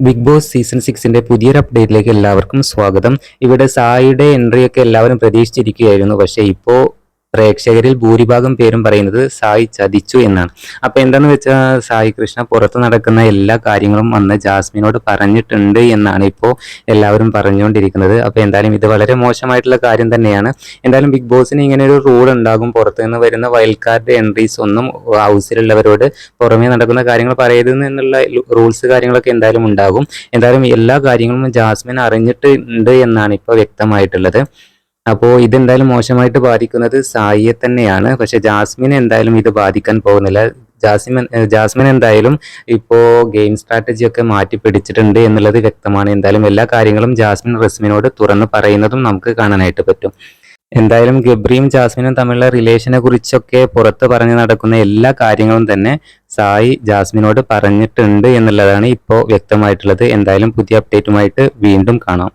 Big boss season സിക്സിന്റെ പുതിയൊരു അപ്ഡേറ്റിലേക്ക് എല്ലാവർക്കും സ്വാഗതം. ഇവിടെ സായിയുടെ എൻട്രി ഒക്കെ എല്ലാവരും പ്രതീക്ഷിച്ചിരിക്കുകയായിരുന്നു. പക്ഷേ ഇപ്പോൾ പ്രേക്ഷകരിൽ ഭൂരിഭാഗം പേരും പറയുന്നത് സായി ചതിച്ചു എന്നാണ്. അപ്പൊ എന്താന്ന് വെച്ചാൽ സായി കൃഷ്ണ പുറത്ത് നടക്കുന്ന എല്ലാ കാര്യങ്ങളും വന്ന് ജാസ്മിനോട് പറഞ്ഞിട്ടുണ്ട് എന്നാണ് ഇപ്പോൾ എല്ലാവരും പറഞ്ഞുകൊണ്ടിരിക്കുന്നത്. അപ്പൊ എന്തായാലും ഇത് വളരെ മോശമായിട്ടുള്ള കാര്യം തന്നെയാണ്. എന്തായാലും ബിഗ് ബോസിന് ഇങ്ങനെ ഒരു റൂൾ ഉണ്ടാകും. പുറത്തു നിന്ന് വരുന്ന വൈൽഡ് എൻട്രീസ് ഒന്നും ഹൗസിലുള്ളവരോട് പുറമേ നടക്കുന്ന കാര്യങ്ങൾ പറയരുത് എന്നുള്ള റൂൾസ് കാര്യങ്ങളൊക്കെ എന്തായാലും ഉണ്ടാകും. എന്തായാലും എല്ലാ കാര്യങ്ങളും ജാസ്മിൻ അറിഞ്ഞിട്ടുണ്ട് എന്നാണ് ഇപ്പോൾ വ്യക്തമായിട്ടുള്ളത്. അപ്പോൾ ഇതെന്തായാലും മോശമായിട്ട് ബാധിക്കുന്നത് സായിയെ തന്നെയാണ്. പക്ഷെ ജാസ്മിൻ എന്തായാലും ഇത് ബാധിക്കാൻ പോകുന്നില്ല. ജാസ്മിൻ ജാസ്മിൻ എന്തായാലും ഇപ്പോൾ ഗെയിം സ്ട്രാറ്റജി ഒക്കെ മാറ്റി പിടിച്ചിട്ടുണ്ട് എന്നുള്ളത് വ്യക്തമാണ്. എന്തായാലും എല്ലാ കാര്യങ്ങളും ജാസ്മിൻ റസ്മിനോട് തുറന്ന് പറയുന്നതും നമുക്ക് കാണാനായിട്ട് പറ്റും. എന്തായാലും ഗബ്രിയും ജാസ്മിനും തമ്മിലുള്ള റിലേഷനെ കുറിച്ചൊക്കെ പുറത്ത് പറഞ്ഞു നടക്കുന്ന എല്ലാ കാര്യങ്ങളും തന്നെ സായി ജാസ്മിനോട് പറഞ്ഞിട്ടുണ്ട് എന്നുള്ളതാണ് ഇപ്പോൾ വ്യക്തമായിട്ടുള്ളത്. എന്തായാലും പുതിയ അപ്ഡേറ്റുമായിട്ട് വീണ്ടും കാണാം.